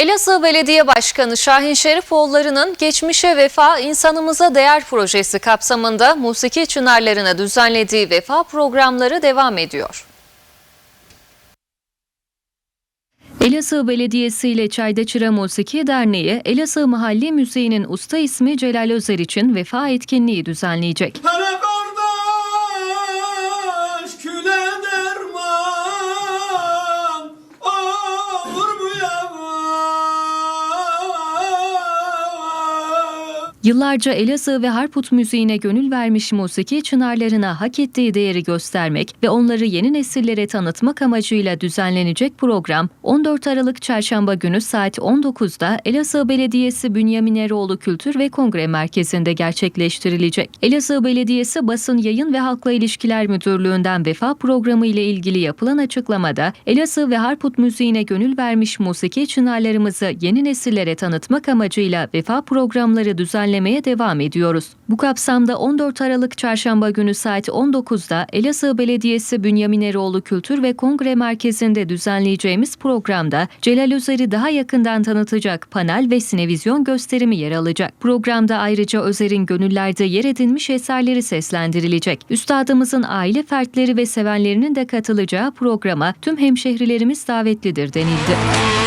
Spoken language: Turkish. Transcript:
Elazığ Belediye Başkanı Şahin Şerifoğulları'nın Geçmişe Vefa İnsanımıza Değer projesi kapsamında musiki çınarlarına düzenlediği vefa programları devam ediyor. Elazığ Belediyesi ile Çayda Çıra Musiki Derneği, Elazığ Mahalli Müziği'nin usta ismi Celal Özer için vefa etkinliği düzenleyecek. Kara Yıllarca Elazığ ve Harput müziğine gönül vermiş musiki çınarlarına hak ettiği değeri göstermek ve onları yeni nesillere tanıtmak amacıyla düzenlenecek program 14 Aralık Çarşamba günü saat 19'da Elazığ Belediyesi Bünyamin Eroğlu Kültür ve Kongre Merkezi'nde gerçekleştirilecek. Elazığ Belediyesi Basın Yayın ve Halkla İlişkiler Müdürlüğü'nden vefa programı ile ilgili yapılan açıklamada Elazığ ve Harput müziğine gönül vermiş musiki çınarlarımızı yeni nesillere tanıtmak amacıyla vefa programları düzenlemeye devam ediyoruz. Bu kapsamda 14 Aralık Çarşamba günü saat 19'da Elazığ Belediyesi Bünyamin Eroğlu Kültür ve Kongre Merkezi'nde düzenleyeceğimiz programda Celal Özer'i daha yakından tanıtacak panel ve sinevizyon gösterimi yer alacak. Programda ayrıca Özer'in gönüllerde yer edinmiş eserleri seslendirilecek. Üstadımızın aile fertleri ve sevenlerinin de katılacağı programa tüm hemşehrilerimiz davetlidir denildi.